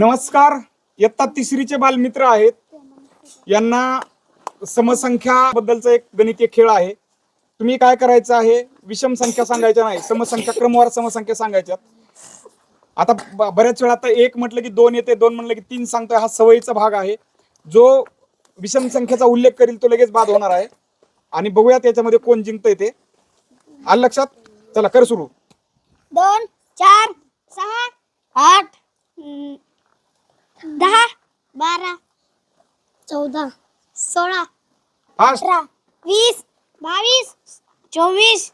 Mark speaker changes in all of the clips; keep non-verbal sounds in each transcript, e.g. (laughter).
Speaker 1: नमस्कार इयत्ता तिसरीचे बालमित्र आहेत. यांना समसंख्या बद्दलचा एक गणितीय खेळ आहे. तुम्ही काय करायचं आहे? विषम संख्या सांगायच्या नाही समसंख्या क्रमवार समसंख्या सांगायच्या आता ब- बऱ्याच वेळा आता एक म्हटलं की दोन येते दोन म्हटलं की तीन सांगतोय हा सवयीचा भाग आहे. जो विषम संख्येचा उल्लेख करील तो लगेच बाद होणार आहे. आणि बघूया त्याच्यामध्ये कोण जिंकतंय ते. आलं लक्षात? चला कर सुरू.
Speaker 2: दोन चार सहा आठ दहा बारा चौदा सोळा
Speaker 1: फास्ट.
Speaker 2: अठरा वीस बावीस चोवीस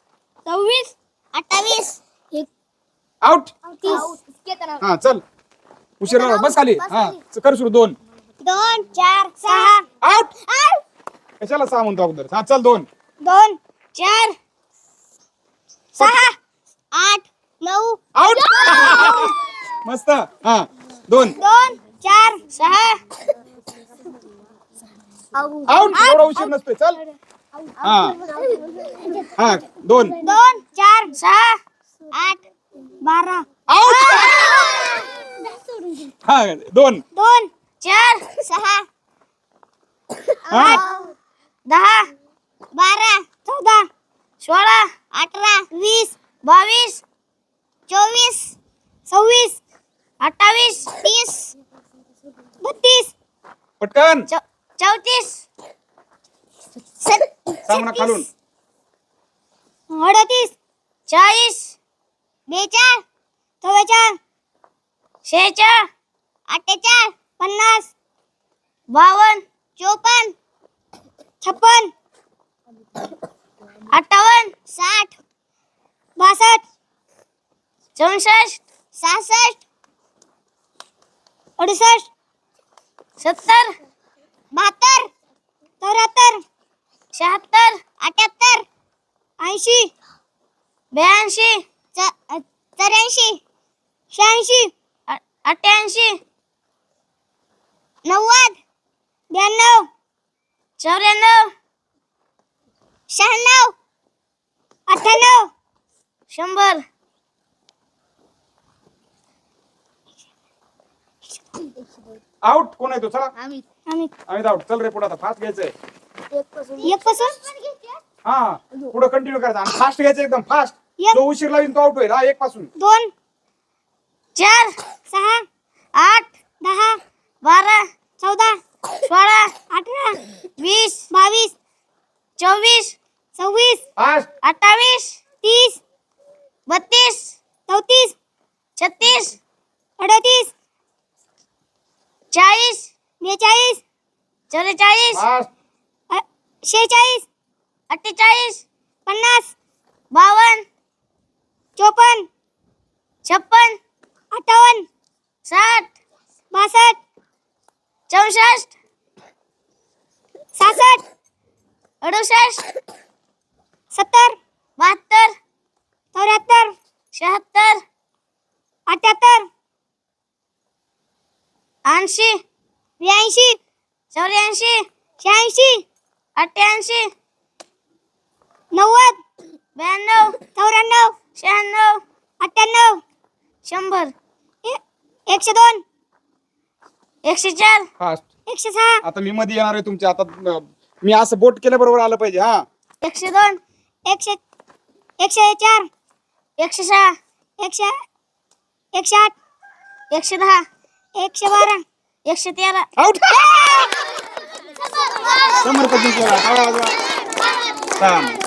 Speaker 2: सव्वीस अठ्ठावीस. एक.
Speaker 1: आउट
Speaker 2: तीस.
Speaker 1: हा चल. उशीर. बस खाली. हा कर सुरू. दोन.
Speaker 2: दोन चार सहा.
Speaker 1: आउट
Speaker 2: आठ
Speaker 1: कशाला सहा म्हणतो अगोदर? हा चल दोन.
Speaker 2: दोन चार सहा आठ नऊ.
Speaker 1: आउट (laughs) मस्त. हा दोन.
Speaker 2: दोन.
Speaker 1: आउट एवढा उशीर नसतोय चल. हा. हा दोन.
Speaker 2: दोन चार सहा आठ बारा.
Speaker 1: हा. दोन.
Speaker 2: दोन चार सहा
Speaker 1: हा.
Speaker 2: दहा बारा चौदा सोळा अठरा वीस बावीस चोवीस सव्वीस अठ्ठावीस तीस बत्तीस.
Speaker 1: पटकन.
Speaker 2: चौतीस.
Speaker 1: सामना खालून.
Speaker 2: अडतीस. चाळीस. बेचाळ चव्वेचाळ शेहेचाळ अठ्ठेचाळ पन्नास. बावन्न. चोपन्न. छप्पन. अठ्ठावन्न. साठ. बासष्ट. चौसष्ट. सहासष्ट. अडुसष्ट. सत्तर बहात्तर चौऱ्याहत्तर शहात्तर अठ्याहत्तर ऐंशी ब्याऐंशी च- चौऱ्याऐंशी शहाऐंशी अ- अठ्ठ्याऐंशी नव्वद ब्याण्णव चौऱ्याण्णव शहाण्णव अठ्ठ्याण्णव शंभर.
Speaker 1: आउट कोण आहे तो चला
Speaker 2: आम्ही.
Speaker 1: आम्ही आउट चल रे पुढे आता. फास्ट घ्यायचंय.
Speaker 2: एक पासून?
Speaker 1: हा. पुढे कंटिन्यू करायचं. आणि फास्ट घ्यायचं एकदम. फास्ट
Speaker 2: एक.
Speaker 1: जो उशीर लावीन तो आउट होईल. हा एक पासून
Speaker 2: दोन. चार. सहा. आठ. दहा. बारा. चौदा. सोळा. अठरा. वीस. बावीस. चोवीस. सव्वीस.
Speaker 1: फास्ट
Speaker 2: अठ्ठावीस. तीस. बत्तीस. चौतीस. छत्तीस. चाळीस बेचाळीस चौवेचाळीस अ- शेहेचाळीस अठ्ठेचाळीस पन्नास बावन्न चोपन्न छप्पन अठ्ठावन्न साठ बासष्ट चौसष्ट सहासष्ट अडुसष्ट सत्तर बहात्तर चौऱ्याहत्तर शहात्तर अठ्याहत्तर ऐंशी ब्याऐंशी चौऱ्याऐंशी शहाऐंशी अठ्ठ्याऐंशी नव्वद ब्याण्णव चौऱ्याण्णव शहाण्णव अठ्ठ्याण्णव शंभर. एकशे दोन एकशे चार
Speaker 1: फास्ट.
Speaker 2: एकशे सहा.
Speaker 1: आता मी मध्ये येणार आहे तुमच्या आता अं, मी असं बोट केल्याबरोबर आलं पाहिजे हा.
Speaker 2: एकशे दोन एकशे एकशे चार एकशे सहा एकशे एकशे आठ एकशे दहा. एकशे बारा. एकशे तेरा.
Speaker 1: आउट. वाजवा. छान